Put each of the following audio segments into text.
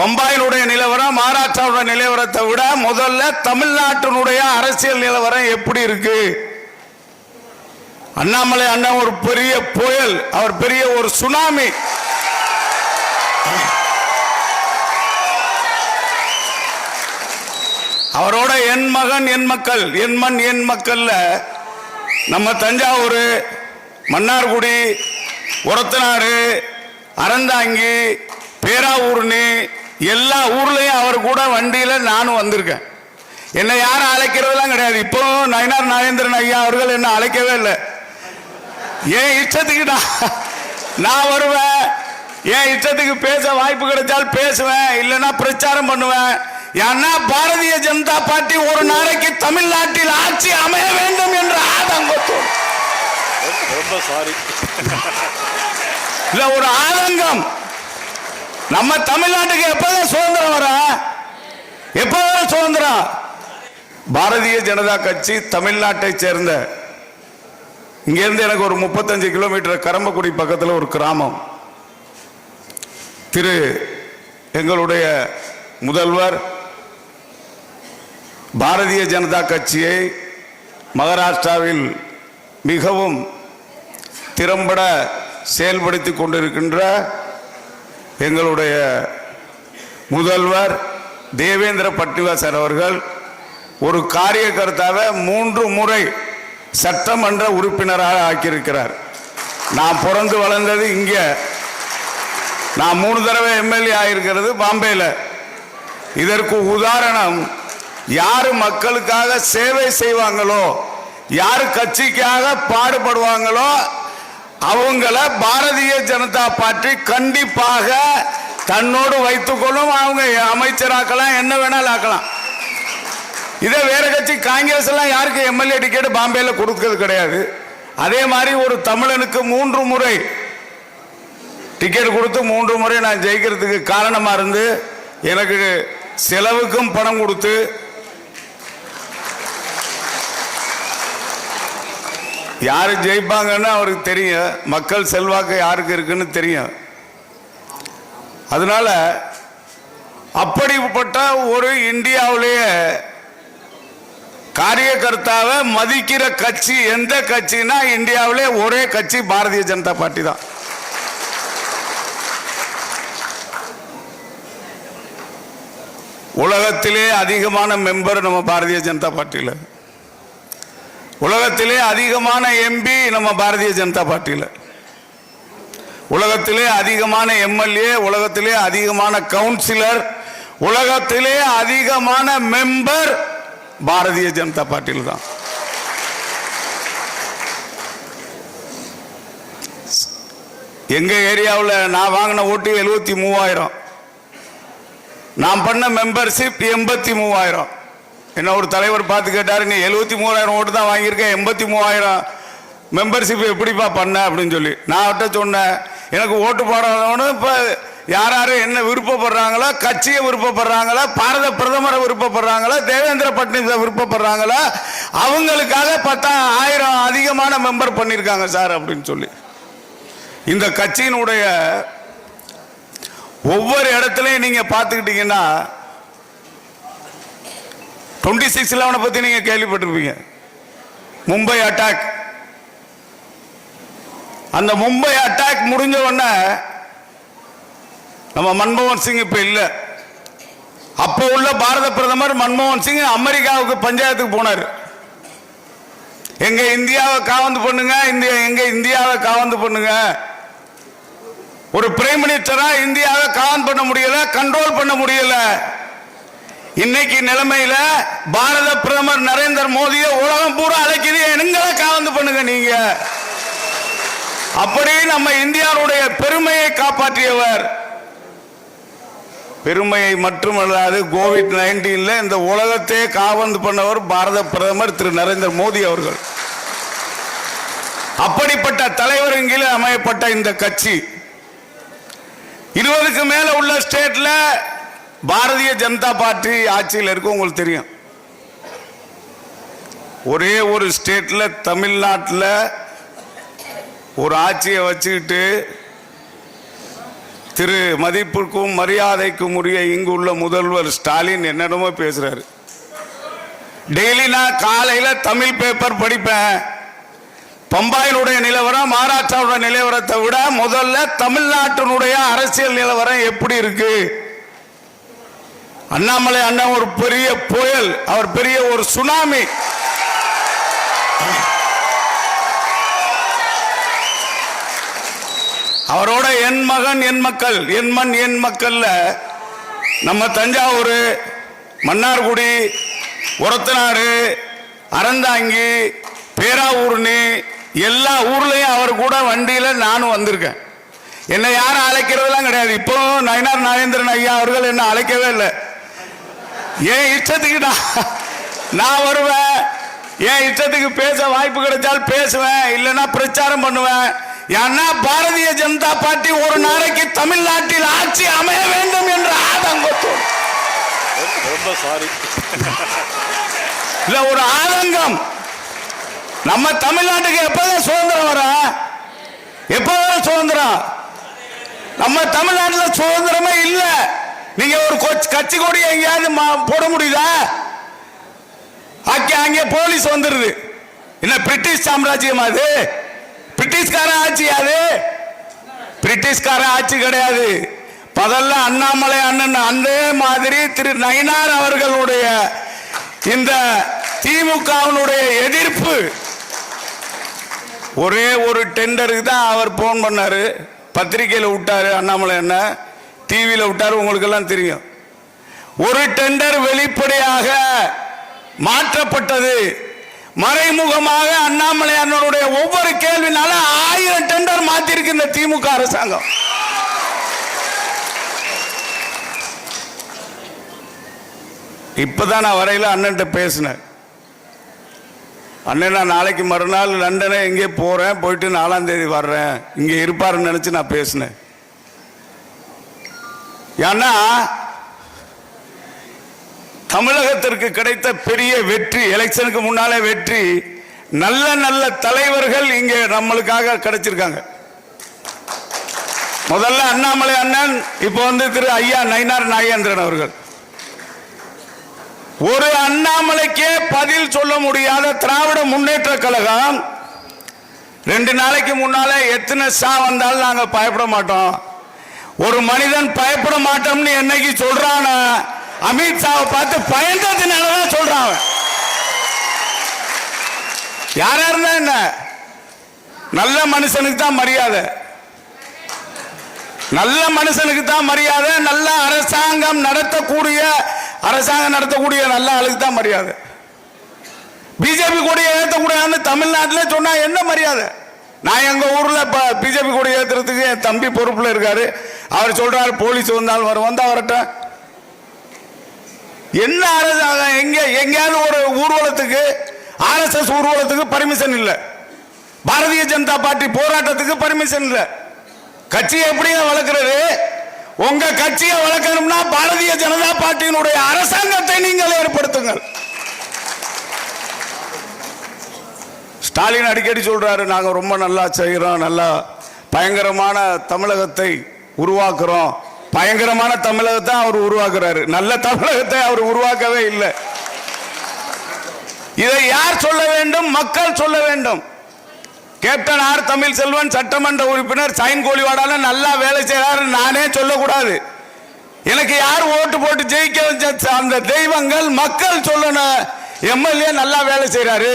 பம்பாயினுடைய நிலவரம் மகாராஷ்டிராவுடைய நிலவரத்தை விட முதல்ல தமிழ்நாட்டினுடைய அரசியல் நிலவரம் எப்படி இருக்கு? அண்ணாமலை அண்ணா ஒரு பெரிய புயல் அவர் பெரிய ஒரு சுனாமி. அவரோட என் மகன் என் மக்கள் என் மண் என் மக்கள்ல நம்ம தஞ்சாவூர் மன்னார்குடி ஒரத்தநாடு அறந்தாங்கி பேராவூர்னு எல்லா ஊர்லயும் அவர் கூட வண்டியில நானும் வந்திருக்கேன். என்னை யாரும் அழைக்கிறதெல்லாம் கிடையாது. இப்போ நயனார் நாகேந்திரன் ஐயா அவர்கள் என்ன அழைக்கவே இல்லை. ஏன் இஷ்டத்துக்கு நான் நான் வருவேன். என் இஷ்டத்துக்கு பேச வாய்ப்பு கிடைச்சால் பேசுவேன். இல்லைன்னா பிரச்சாரம் பண்ணுவேன். ஏன்னா பாரதிய ஜனதா பார்ட்டி ஒரு நாளைக்கு தமிழ்நாட்டில் ஆட்சி அமைய வேண்டும் என்ற ஆதங்கத்தோடு. ரொம்ப சாரி இல்ல ஒரு ஆதங்கம். நம்ம தமிழ்நாட்டுக்கு எப்பதான் சுதந்திரம் வர? எப்பதான் சுதந்திரம். பாரதிய ஜனதா கட்சி தமிழ்நாட்டை சேர்ந்த இங்கிருந்து எனக்கு ஒரு முப்பத்தஞ்சு கிலோமீட்டர் கரம்பக்குடி பக்கத்தில் ஒரு கிராமம். திரு எங்களுடைய முதல்வர் பாரதிய ஜனதா கட்சியை மகாராஷ்டிராவில் மிகவும் திறம்பட செயல்படுத்தி கொண்டிருக்கின்ற எங்களுடைய முதல்வர் தேவேந்திர பட்டிவாசர் அவர்கள் ஒரு காரியகர்த்தாவை மூன்று முறை சட்டமன்ற உறுப்பினராக ஆக்கியிருக்கிறார். நான் பிறந்து வளர்ந்தது இங்கே. நான் மூணு தடவை எம்எல்ஏ ஆகிருக்கிறது பாம்பேயில் இதற்கு உதாரணம் யார் மக்களுக்காக சேவை செய்வாங்களோ யார் கட்சிக்காக பாடுபடுவாங்களோ அவங்கள பாரதிய ஜனதா பார்ட்டி கண்டிப்பாக தன்னோடு வைத்துக்கொள்ளும். அவங்க அமைச்சராக்கலாம் என்ன வேணாலும் ஆக்கலாம். இதே வேற கட்சி காங்கிரஸ் எல்லாம் யாருக்கு எம்எல்ஏ டிக்கெட் பாம்பேல கொடுக்கிறது கிடையாது. அதே மாதிரி ஒரு தமிழனுக்கு மூன்று முறை டிக்கெட் கொடுத்து மூன்று முறை நான் ஜெயிக்கிறதுக்கு காரணமா இருந்து எனக்கு செலவுக்கும் பணம் கொடுத்து யாரு ஜெயிப்பாங்கன்னு அவருக்கு தெரியும். மக்கள் செல்வாக்கு யாருக்கு இருக்குன்னு தெரியும். அதனால அப்படிப்பட்ட ஒரு இந்தியாவிலேயே காரியகர்த்தாவை மதிக்கிற கட்சி எந்த கட்சினா இந்தியாவிலே ஒரே கட்சி பாரதிய ஜனதா பார்ட்டி தான். உலகத்திலே அதிகமான மெம்பர் நம்ம பாரதிய ஜனதா பார்ட்டியில். உலகத்திலே அதிகமான எம்பி நம்ம பாரதிய ஜனதா பார்ட்டியில். உலகத்திலே அதிகமான எம்எல்ஏ உலகத்திலே அதிகமான கவுன்சிலர் உலகத்திலே அதிகமான மெம்பர் பாரதிய ஜனதா பார்ட்டியில் தான். எங்க ஏரியாவில் நான் வாங்கின ஓட்டு எழுபத்தி மூவாயிரம். நான் பண்ண மெம்பர்ஷிப் எண்பத்தி மூவாயிரம். என்ன ஒரு தலைவர் பார்த்து கேட்டாருங்க நீ எழுபத்தி மூவாயிரம் ஓட்டு தான் வாங்கியிருக்கேன் எண்பத்தி மூவாயிரம் மெம்பர்ஷிப் எப்படிப்பா பண்ண அப்படின்னு சொல்லி. நான் அவட்ட சொன்னேன் எனக்கு ஓட்டு போடாதவனு இப்போ யார் யார் என்ன விருப்பப்படுறாங்களோ கட்சியை விருப்பப்படுறாங்களா பாரத பிரதமரை விருப்பப்படுறாங்களோ தேவேந்திர பட்னிஸை விருப்பப்படுறாங்களா அவங்களுக்காக பத்தா ஆயிரம் அதிகமான மெம்பர் பண்ணியிருக்காங்க சார் அப்படின்னு சொல்லி. இந்த கட்சியினுடைய ஒவ்வொரு இடத்துலையும் நீங்கள் பார்த்துக்கிட்டீங்கன்னா டுவெண்ட்டி சிக்ஸ் லெவனை பற்றி நீங்கள் கேள்விப்பட்டிருப்பீங்க. மும்பை அட்டாக் அந்த மும்பை அட்டாக் முடிஞ்ச உடனே நம்ம மன்மோகன் சிங் இப்போ இல்லை. அப்போ உள்ள பாரத பிரதமர் மன்மோகன் சிங் அமெரிக்காவுக்கு பஞ்சாயத்துக்கு போனார். எங்க இந்தியாவை காவந்து பண்ணுங்க இந்தியா எங்க இந்தியாவை காவந்து பண்ணுங்க. ஒரு பிரைம் மினிஸ்டரா இந்தியாவை காவன் பண்ண முடியல கண்ட்ரோல் பண்ண முடியல. இன்னைக்கு நிலைமையில பாரத பிரதமர் நரேந்திர மோடியை உலகம் பூரா அழைக்குது. எங்களை காவந்து பண்ணுங்க நீங்க. அப்படி நம்ம இந்தியாவுடைய பெருமையை காப்பாற்றியவர். பெருமையை மட்டுமல்லாது கோவிட் நைன்டீன்ல இந்த உலகத்தையே காவந்து பண்ணவர் பாரத பிரதமர் திரு நரேந்திர மோடி அவர்கள். அப்படிப்பட்ட தலைவர் கீழே அமையப்பட்ட இந்த கட்சி. இருபதுக்கு மேல உள்ள ஸ்டேட்ல பாரதிய ஜனதா பார்ட்டி ஆட்சியில் இருக்கும் உங்களுக்கு தெரியும். ஒரே ஒரு ஸ்டேட்டில் தமிழ்நாட்டில் ஒரு ஆட்சியை வச்சுக்கிட்டு திரு மதிப்பிற்கும் மரியாதைக்கும் உரிய இங்கு உள்ள முதல்வர் ஸ்டாலின் என்னென்னமோ பேசுகிறாரு டெய்லி நான் காலையில் தமிழ் பேப்பர் படிப்பேன். பம்பாயினுடைய நிலவரம் மகாராஷ்டிராவுடைய நிலவரத்தை விட முதல்ல தமிழ்நாட்டினுடைய அரசியல் நிலவரம் எப்படி இருக்குது அண்ணாமலை அண்ணா ஒரு பெரிய புயல் அவர் பெரிய ஒரு சுனாமி. அவரோட என் மகன் என் மக்கள் என் மண் என் மக்கள்ல நம்ம தஞ்சாவூர் மன்னார்குடி ஒரத்தநாடு அறந்தாங்கி பேராவூர்னு எல்லா ஊர்லேயும் அவர் கூட வண்டியில் நானும் வந்திருக்கேன். என்னை யாரும் அழைக்கிறதெல்லாம் கிடையாது. இப்போ நயனார் நாகேந்திரன் ஐயா அவர்கள் என்ன அழைக்கவே இல்லை. என் இஷ்டத்துக்கு நான் நான் வருவேன். என் இஷ்டத்துக்கு பேச வாய்ப்பு கிடைச்சால் பேசுவேன். இல்லைன்னா பிரச்சாரம் பண்ணுவேன். ஏன்னா பாரதிய ஜனதா பார்ட்டி ஒரு நாளைக்கு தமிழ்நாட்டில் ஆட்சி அமைய வேண்டும் என்ற ஆதங்கத்தோடு. ரொம்ப சாரி. இல்ல ஒரு ஆதங்கம். நம்ம தமிழ்நாட்டுக்கு எப்பதான் சுதந்திரம் வர? எப்பதான் சுதந்திரம்? நம்ம தமிழ்நாட்டில் சுதந்திரமே இல்ல. நீங்க ஒரு கொச்- கட்சி கொடி எங்கேயாவது மா- போட முடியுதா? அங்கே அங்கே போலீஸ் வந்துடுது என்ன பிரிட்டிஷ் சாம்ராஜ்யம் அது? பிரிட்டிஷ்கார ஆட்சி அது? பிரிட்டிஷ்கார ஆட்சி கிடையாது. முதல்ல அண்ணாமலை அண்ணன் அந்த மாதிரி திரு நயினார் அவர்களுடைய இந்த திமுகவினுடைய எதிர்ப்பு. ஒரே ஒரு டெண்டருக்கு தான் அவர் போன் பண்ணாரு. பத்திரிக்கையில் விட்டாரு அண்ணாமலை என்ன டிவியில் விட்டாரு உங்களுக்கு எல்லாம் தெரியும். ஒரு டெண்டர் வெளிப்படையாக மாற்றப்பட்டது. மறைமுகமாக அண்ணாமலை ஒவ்வொரு கேள்வினால ஆயிரம் டெண்டர் மாத்திருக்கு இந்த திமுக அரசாங்கம். இப்பதான் நான் வரையில அண்ணன்ட்ட பேசினேன். அண்ணன் நான் நாளைக்கு மறுநாள் லண்டனே எங்கே போறேன் போயிட்டு நாலாம் தேதி வர்றேன். இங்க இருப்பாருன்னு நினைச்சு நான் பேசினேன். ஏன்னா தமிழகத்திற்கு கிடைத்த பெரிய வெற்றி எலெக்ஷனுக்கு முன்னாலே வெற்றி நல்ல நல்ல தலைவர்கள் இங்கே நம்மளுக்காக கிடைச்சிருக்காங்க. முதல்ல அண்ணாமலை அண்ணன் இப்போ வந்து திரு ஐயா நயினார் நாகேந்திரன் அவர்கள். ஒரு அண்ணாமலைக்கே பதில் சொல்ல முடியாத திராவிட முன்னேற்ற கழகம் ரெண்டு நாளைக்கு முன்னால எத்தனை சா வந்தாலும் நாங்கள் பயப்பட மாட்டோம். ஒரு மனிதன் பயப்பட மாட்டோம்னு என்னைக்கு சொல்றான அமித்ஷாவை பார்த்து பயந்ததுனாலதான் சொல்றான் அவன். யாரா இருந்தா என்ன? நல்ல மனுஷனுக்கு தான் மரியாதை. நல்ல மனுஷனுக்கு தான் மரியாதை நல்ல அரசாங்கம் நடத்தக்கூடிய அரசாங்கம் நடத்தக்கூடிய நல்ல ஆளுக்கு தான் மரியாதை. பிஜேபி கூட ஏற்றக்கூடாதுன்னு தமிழ்நாட்டில் சொன்னா என்ன மரியாதை? நான் எங்க ஊர்ல இப்போ பிஜேபி கொடி ஏற்றுறதுக்கு என் தம்பி பொறுப்புல இருக்காரு. அவர் சொல்றாரு போலீஸ் வந்தால் வரும். வந்தா வரட்டும் என்ன அரசாங்கம் எங்க எங்கேயாவது ஒரு ஊர்வலத்துக்கு ஆர்எஸ்எஸ் ஊர்வலத்துக்கு பர்மிஷன் இல்லை. பாரதிய ஜனதா பார்ட்டி போராட்டத்துக்கு பர்மிஷன் இல்லை. கட்சியை எப்படிங்க வளர்க்கிறது? உங்க கட்சியை வளர்க்கணும்னா பாரதிய ஜனதா பார்ட்டியினுடைய அரசாங்கத்தை நீங்கள் ஏற்படுத்துங்கள். ஸ்டாலின் அடிக்கடி சொல்றாரு நாங்கள் ரொம்ப நல்லா செய்கிறோம் நல்லா பயங்கரமான தமிழகத்தை உருவாக்குறோம். பயங்கரமான தமிழகத்தை அவர் உருவாக்குறாரு. நல்ல தமிழகத்தை அவர் உருவாக்கவே இல்லை. இதை யார் சொல்ல வேண்டும்? மக்கள் சொல்ல வேண்டும். கேப்டன் ஆர் தமிழ் செல்வன் சட்டமன்ற உறுப்பினர் சைன் கோழிவாடால நல்லா வேலை செய்யறாரு நானே சொல்லக்கூடாது. எனக்கு யார் ஓட்டு போட்டு ஜெயிக்க வச்ச அந்த தெய்வங்கள் மக்கள் சொல்லணும் எம்எல்ஏ நல்லா வேலை செய்யறாரு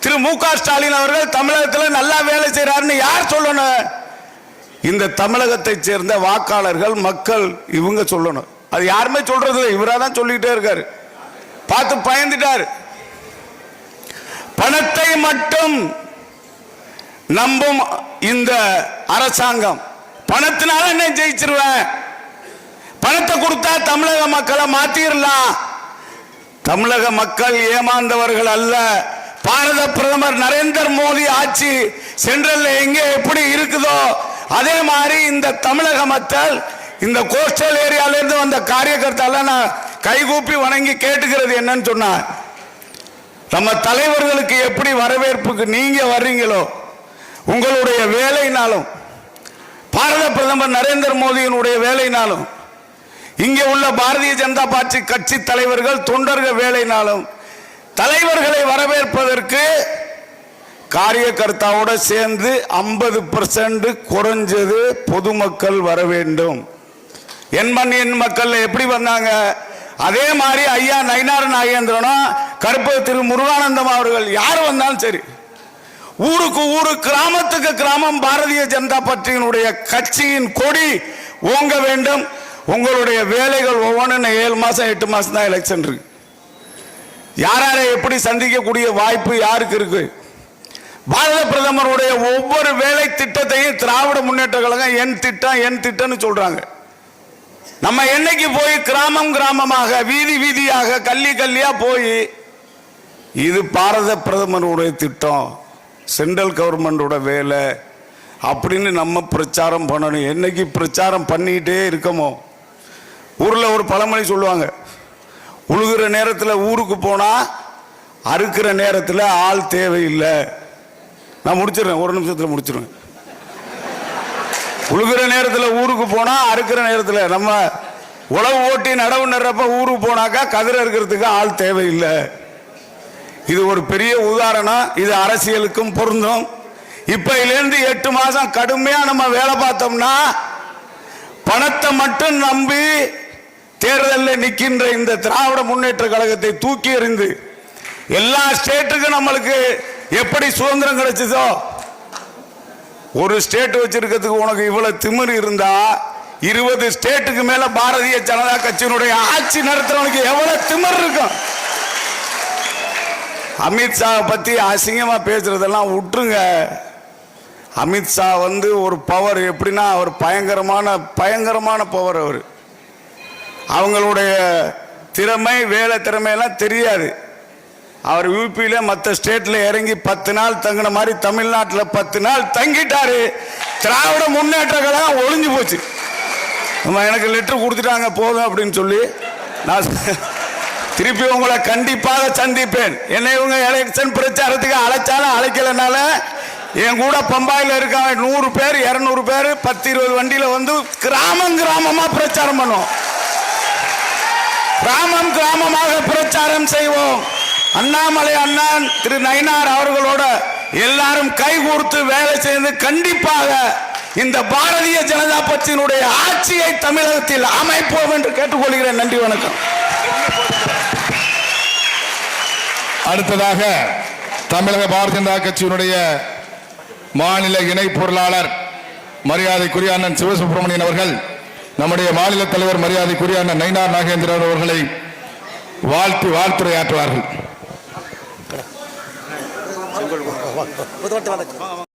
திரு மு க ஸ்டாலின் அவர்கள் தமிழகத்தில் நல்லா வேலை செய்யறாருன்னு யார் சொல்லணும் இந்த தமிழகத்தை சேர்ந்த வாக்காளர்கள் மக்கள் இவங்க சொல்லணும். அது யாருமே சொல்றது இல்லை. இவரா தான் சொல்லிக்கிட்டே இருக்காரு. பார்த்து பயந்துட்டார். பணத்தை மட்டும் நம்பும் இந்த அரசாங்கம். பணத்தினால என்ன ஜெயிச்சிருவேன். பணத்தை கொடுத்தா தமிழக மக்களை மாத்திரலாம். தமிழக மக்கள் ஏமாந்தவர்கள் அல்ல. பாரத பிரதமர் நரேந்திர மோடி ஆட்சி சென்ட்ரல்ல எங்கே எப்படி இருக்குதோ அதே மாதிரி இந்த தமிழக மக்கள் இந்த கோஸ்டல் ஏரியால இருந்து வந்த காரியகர்த்தாலாம் நான் கைகூப்பி வணங்கி கேட்டுக்கிறது என்னன்னு சொன்னா நம்ம தலைவர்களுக்கு எப்படி வரவேற்புக்கு நீங்க வர்றீங்களோ உங்களுடைய வேலைனாலும் பாரத பிரதமர் நரேந்திர மோடியினுடைய வேலைனாலும் இங்கே உள்ள பாரதிய ஜனதா பார்ட்டி கட்சி தலைவர்கள் தொண்டர்கள் வேலைனாலும் தலைவர்களை வரவேற்பதற்கு காரியகர்த்தாவோட சேர்ந்து ஐம்பது பர்சன்ட் குறைஞ்சது பொதுமக்கள் வர வேண்டும். என் மண் என் மக்கள் எப்படி வந்தாங்க? அதே மாதிரி ஐயா நயினார் நாகேந்திரனும் கருப்பு திரு முருகானந்தம் அவர்கள் யார் வந்தாலும் சரி ஊருக்கு ஊரு கிராமத்துக்கு கிராமம் பாரதிய ஜனதா பார்ட்டியினுடைய கட்சியின் கொடி ஓங்க வேண்டும். உங்களுடைய வேலைகள் ஒவ்வொன்றும் ஏழு மாசம் எட்டு மாசம் தான் எலெக்ஷன் இருக்கு. யார் யாரை எப்படி சந்திக்கக்கூடிய வாய்ப்பு யாருக்கு இருக்கு? பாரத பிரதமருடைய ஒவ்வொரு வேலை திட்டத்தையும் திராவிட முன்னேற்ற கழகம் என் திட்டம் என் திட்டம்னு சொல்றாங்க. நம்ம என்னைக்கு போய் கிராமம் கிராமமாக வீதி வீதியாக கல்லி கல்லியா போய் இது பாரத பிரதமருடைய திட்டம் சென்ட்ரல் கவர்மெண்டோட வேலை அப்படின்னு நம்ம பிரச்சாரம் பண்ணணும். என்னைக்கு பிரச்சாரம் பண்ணிக்கிட்டே இருக்கமோ ஊரில் ஒரு பழமொழி சொல்லுவாங்க உழுகிற நேரத்தில் ஊருக்கு போனால் அறுக்கிற நேரத்தில் ஆள் தேவையில்லை. நான் முடிச்சிடுறேன் ஒரு நிமிஷத்தில் முடிச்சிடுவேன். உழுகிற நேரத்தில் ஊருக்கு போனால் அறுக்கிற நேரத்தில் நம்ம உழவு ஓட்டி நடவு நடுறப்ப ஊருக்கு போனாக்கா கதிர இருக்கிறதுக்கு ஆள் தேவையில்லை. இது ஒரு பெரிய உதாரணம் இது அரசியலுக்கும் பொருந்தும். இப்பையிலேருந்து எட்டு மாதம் கடுமையாக நம்ம வேலை பார்த்தோம்னா பணத்தை மட்டும் நம்பி தேர்தலில் நிற்கின்ற இந்த திராவிட முன்னேற்ற கழகத்தை தூக்கி எறிந்து எல்லா ஸ்டேட்டுக்கும் நம்மளுக்கு எப்படி சுதந்திரம் கிடைச்சதோ? ஒரு ஸ்டேட் வச்சிருக்கிறதுக்கு உனக்கு இவ்வளவு திமிர் இருந்தா இருபது ஸ்டேட்டுக்கு மேல பாரதிய ஜனதா கட்சியினுடைய ஆட்சி நடத்துறவனுக்கு எவ்வளவு திமிர் இருக்கும்? அமித்ஷா பத்தி அசிங்கமா பேசுறதெல்லாம் விட்டுருங்க. அமித்ஷா வந்து ஒரு பவர் எப்படின்னா அவர் பயங்கரமான பயங்கரமான பவர் அவர். அவங்களுடைய திறமை வேலை திறமையெல்லாம் தெரியாது. அவர் யூபியில மற்ற ஸ்டேட்ல இறங்கி பத்து நாள் தங்கின மாதிரி தமிழ்நாட்டில் பத்து நாள் தங்கிட்டாரு. திராவிட முன்னேற்ற கழகம் ஒளிஞ்சு போச்சு. நம்ம எனக்கு லெட்டர் கொடுத்துட்டாங்க போதும் அப்படின்னு சொல்லி நான் திருப்பி உங்களை கண்டிப்பாக சந்திப்பேன். என்னை இவங்க எலெக்ஷன் பிரச்சாரத்துக்கு அழைச்சாலும் அழைக்கலனால என் கூட பம்பாயில் இருக்காங்க நூறு பேர் இரநூறு பேர் பத்து இருபது வண்டியில் வந்து கிராமம் கிராமமாக பிரச்சாரம் பண்ணுவோம். கிராமம் கிராமமாக பிரச்சாரம் செய்வோம். அண்ணாமலை அண்ணன் திரு நயினார் அவர்களோட எல்லாரும் கைகூர்த்து வேலை செய்து கண்டிப்பாக இந்த பாரதிய ஜனதா கட்சியினுடைய ஆட்சியை தமிழகத்தில் அமைப்போம் என்று கேட்டுக்கொள்கிறேன். நன்றி வணக்கம். அடுத்ததாக தமிழக பாரதிய ஜனதா கட்சியினுடைய மாநில இணை பொருளாளர் மரியாதைக்குரிய அண்ணன் சிவசுப்பிரமணியன் அவர்கள் நம்முடைய மாநில தலைவர் மரியாதைக்குரிய அண்ணன் நயினார் நாகேந்திரன் அவர்களை வாழ்த்து வாழ்த்துரையாற்றுவார்கள். বুঝতে পারতে পারলাম